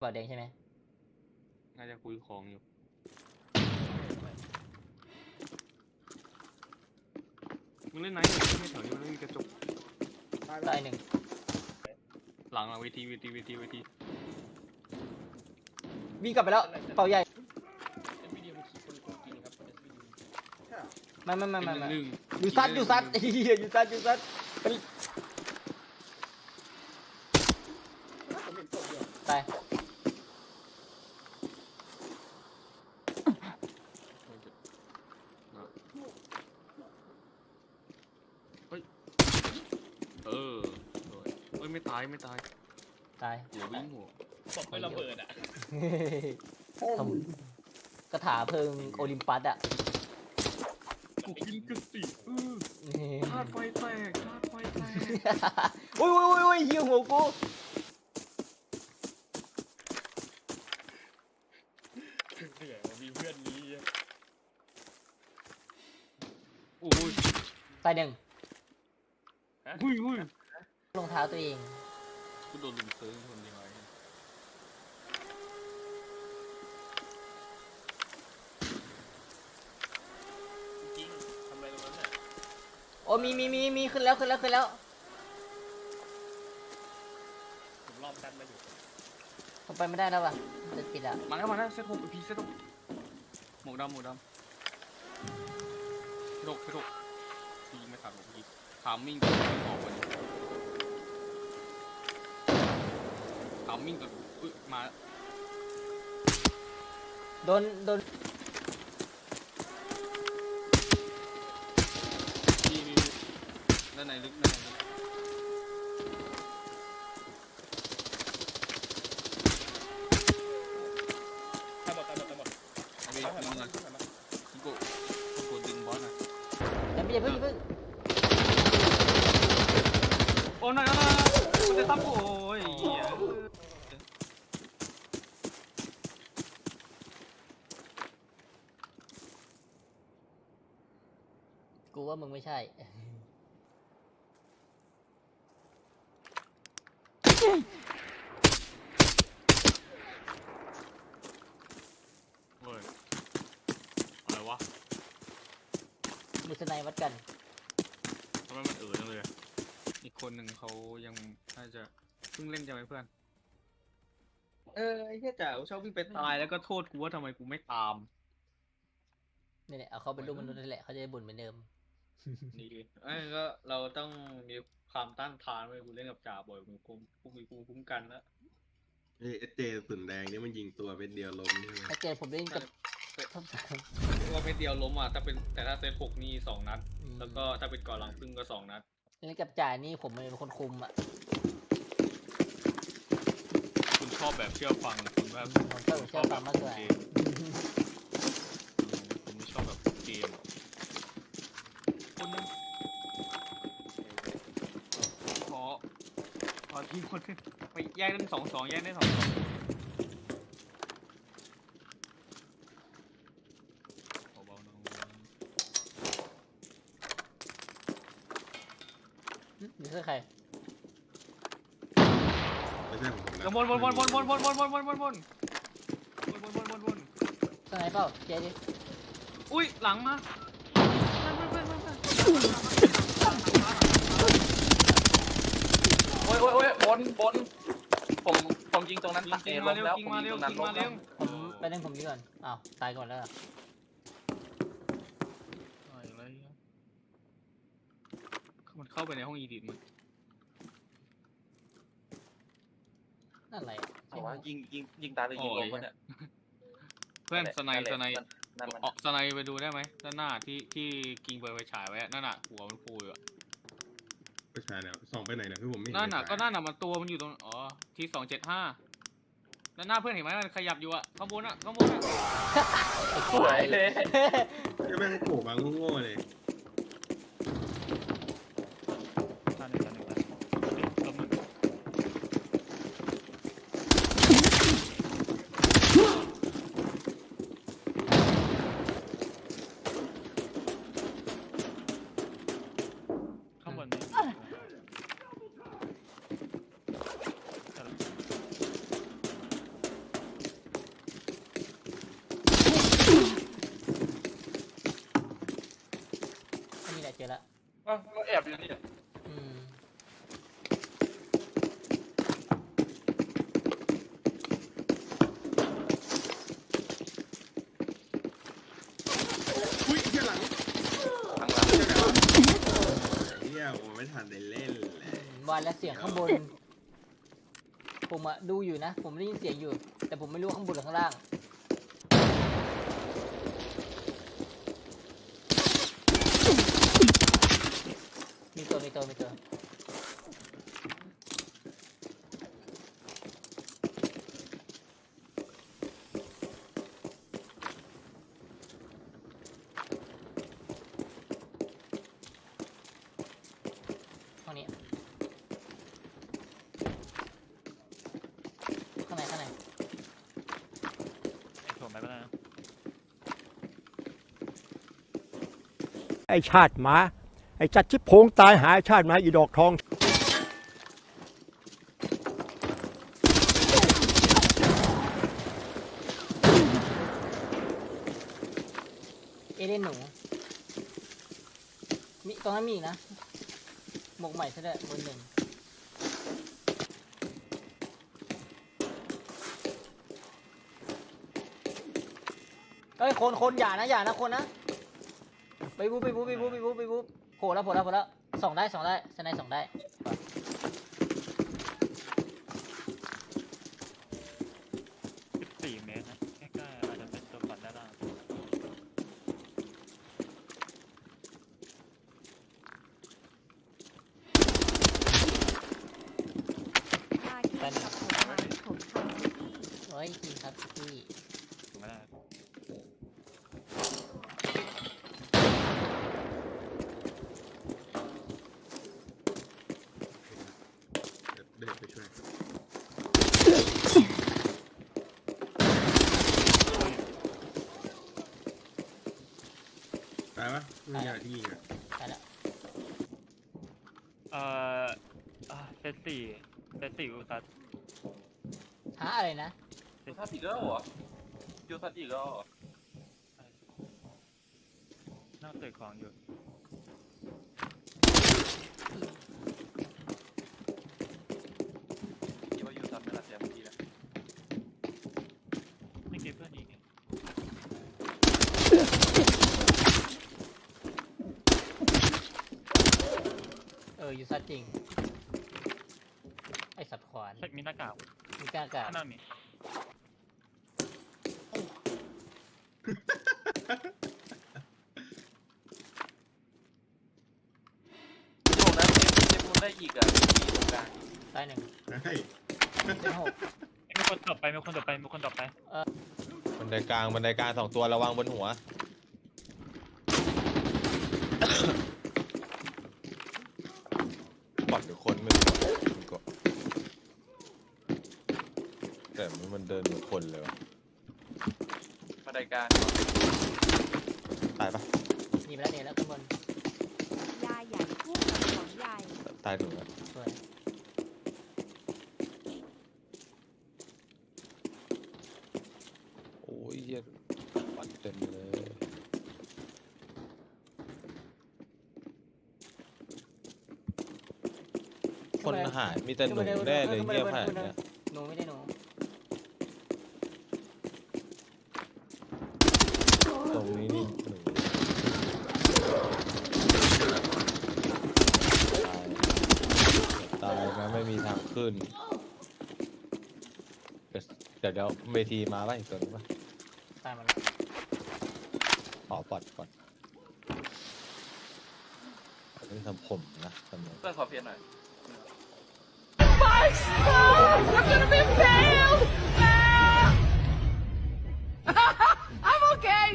เบาแดงใช่ไหมน่าจะคุยของอยู่ มึงเล่นไหนเหรอไม่แถวนี้มันไม่มีกระจก ตายหนึ่งหลังหลังเวทีเวทีเวทีเวทีวิ่งกลับไปแล้วเป่าใหญ่ NVIDIA มันขี่คนคนกินครับ NVIDIA ไม่ไม่ไม่ไม่เป็นไม่หนึ่งอยู่ซัดอยู่ซัดเฮียอยู่ซัดอยู่ซัดเป็น ผมเห็นศพเดียว ตาย เออโดยเอ้ยไม่ตายไม่ตายตาย หัววิ่งหัวศพไม่ระเบิดอะทำกระถาเพลิงโอลิมปัสอะกูกินกระติเออธาตุไฟแตกธาตุไฟแตกโอ้ยโอ้ยโอ้ยโอ้ยเฮียหัวกูเหนื่อยว่ะมีเพื่อนนี้อะโอ้ยตายหนึ่ง หุ้ยหุ้ยรองเท้าตัวเองกูโดนลุมเซิร์ฟคนเดียวไอ้จริงทำอะไรตรงนั้นน่ะโอ้มีมีมีมีขึ้นแล้วขึ้นแล้วขึ้นแล้ว ผมรอบกันมาอยู่ผมไปไม่ได้แล้วว่ะจะปิดอะมาแล้วมาแล้วเซตหกพีเซตหกหมวกดำหมวกดำเซตหกเซตหกพีไม่ขาดหมวกพี ถามมิ่งกับวิ่งออกไปถามมิ่งกับอุ้ยมาโดนโดนนี่นี่ด้านในลึกด้านในลึกตายหมดตายหมดตายหมดเอาไปตายหมดยิงหน่อยตายหมดยิงกูกูกดดึงบอสหน่อยอย่าเพิ่งอย่าเพิ่งอย่าเพิ่งโอ้ย นั่นนั่นนั่นมันจะตั้มกูโอ้ยเหี้ยกูว่ามึงไม่ใช่ เฮ้ยอะไรวะ มือสไนวัดกัน ทำไมมันเอ๋อจังเลยอะอีก คนหนึ่งเขายังน่าจะเพิ่งเล่นใช่ไหมเพื่อน เออไอ้แค่จ๋าชอบวิ่งไปตายแล้วก็โทษกูว่าทำไมกูไม่ตาม นี่แหละเอาเขาเป็นลูกมนุษย์นั่นแหละเขาจะได้บ่นเหมือนเดิม นี่ไอ้ก็เราต้องมีความต้านทานไว้กูเล่นกับจ่าบ่อยกูกูกูมีกูคุ้มกันแล้วเอ้ยเอสเจสุนแดงนี่มันยิงตัวเป็นเดียวล้มใช่ไหมถ้าเจอผมเล่นกับท็อปสามว่าเป็นเดียวล้มอะถ้าเป็นแต่ถ้าเซตหกนี่สองนัด อืมแล้วก็ถ้าเป็นก่อนหลังพึ่งก็สองนัด เล่นกับจ่านี่ผมเป็นคนคุมอะคุณชอบแบบเชื่อฟังคุณแบบผมชอบเชื่อฟังมากกว่าผมไม่ชอบแบบเกมอะคนนึงขอขอทีมคนนึงไปแยกได้สองสองแยกได้สองสองเบาๆหน่อย นี่คือใครไม่ใช่ผมนะแล้ววนวนวนวนวนวนวนวนวนวนวนวนวนวนวนวนวนสไนเปล่าเจดิอุ้ยหลังมาเพื่อนเพื่อนเพื่อนเพื่อนโอ้ยโอ้ยโอ้ยบนบนผมผมยิงตรงนั้นยิตังกยิเองมาล้มเร็วแล้วยิงผมมายิเร็งวตรงนั้นยิงล้มามเร็แล้ววผมไปเล่นผมนี้ก่อนอ้าวตายก่อนแล้วเหรอ อะไรอะ มันเข้าไปในห้องอีดิทมันนั่นอะไรบอกว่ายิงยิงยิงตายหรือยิงลงวะเนี่ยเพื่อนสไนสไนนั่นมันออกสไนไปดูได้ไหมด้านหน้าที่ที่กิงเปิดไฟฉายไว้อะนั่นน่ะหัวมันฟูอยู่อะไม่ใช่แล้วส่องไปไหนนะพี่ผมไม่เห็นนั่นน่ะไฟก็นั่นน่ะมันตัวมันอยู่ตรงอ๋อที่สองเจ็ดห้าด้านหน้าเพื่อนเห็นไหมมันขยับอยู่อะข้างบนอะข้างบนอะสวยเลยก็แม่งโผล่มาโง่ๆเลย ท่านหนึ่งท่านหนึ่งท่านหนึ่งลมหนึ่งข้างบนนี้ เจอ ละว่าเราแอบอยู่นี่อืมอุ้ยเที่ยหลังทางหลังเที่ยผมไม่ทันได้เล่นเลยวานและเสียงข้างบน ผมอะดูอยู่นะ ผมได้ยินเสียงอยู่ แต่ผมไม่รู้ข้างบนหรือข้างล่าง มีตัวมีตัวมีตัวห้องนี้ข้างในข้างในผมไปก็ได้นะไอ้ชาติหมา ไอ้จัดชิบโพงตายหาไอ้ชาติหมาอีดอกทองเอเดนหนู มีตรงนั้นมีอีกนะ หมวกใหม่ซะด้วยเบอร์หนึ่งเฮ้ย คนคนอย่านะ อย่านะ คนนะ ไปบู๊ไปบู๊ไปบู๊ไปบู๊ไปบู๊ โผล่แล้วโผล่แล้วโผล่แล้วส่องได้ส่องได้สไนด์ส่องได้สิบสี่เมตรนะใกล้ๆอาจจะเป็นตัวปัดด้านล่างมากินกับผลไม้ผมทำที่เฮ้ยจริงครับพี่ ถูกไหมล่ะ เดินไปช่วย ตายปะมีอะไรที่ยิงอะไปแล้วเอ่ออ่าเซตสี่เซตสี่อุตัสหาอะไรนะยูทัดอีกแล้วเหรอยูทัดอีกแล้วเหรอนั่งเตะของอยู่ คิดว่ายูทัดไม่น่าเสียเมื่อกี้นะ ไม่เก็บเพื่อนอีกไง เอออยู่ซัดจริง ไอสัตว์ขวานเช็คมีหน้ากากมีกล้ากาข้างหน้ามีโอ้นั้นเจ็บเจ็บมูลได้อีกอะที่ตรงกลางตายหนึ่งเฮ้ยเป็นหกมีคนตบไปมีคนตบไปมีคนตบไปบันไดกลางบันไดกลางสองตัวระวังบนหัว บอดหรือคนไม่รู้มันก็ แต่มันเดินเหมือนคนเลยวะบันไดกลางตายปะหนีไปแล้วหนีแล้วข้างบนยายใหญ่คู่กับของใหญ่ตายถึงแล้วสวยโอ้ยเหี้ยปัดเต็มเลยคนหายมีแต่หนูแน่เลยเงียบหายเนี่ย ขึ้น เดี๋ยวเดี๋ยวเวทีมาป่ะอีกตัวนึงป่ะตายมาล้ขอปลอดก่อนนี่ทำผมนะทำผมขอเพียนหน่อย I'm gonna be failed! I'm okay!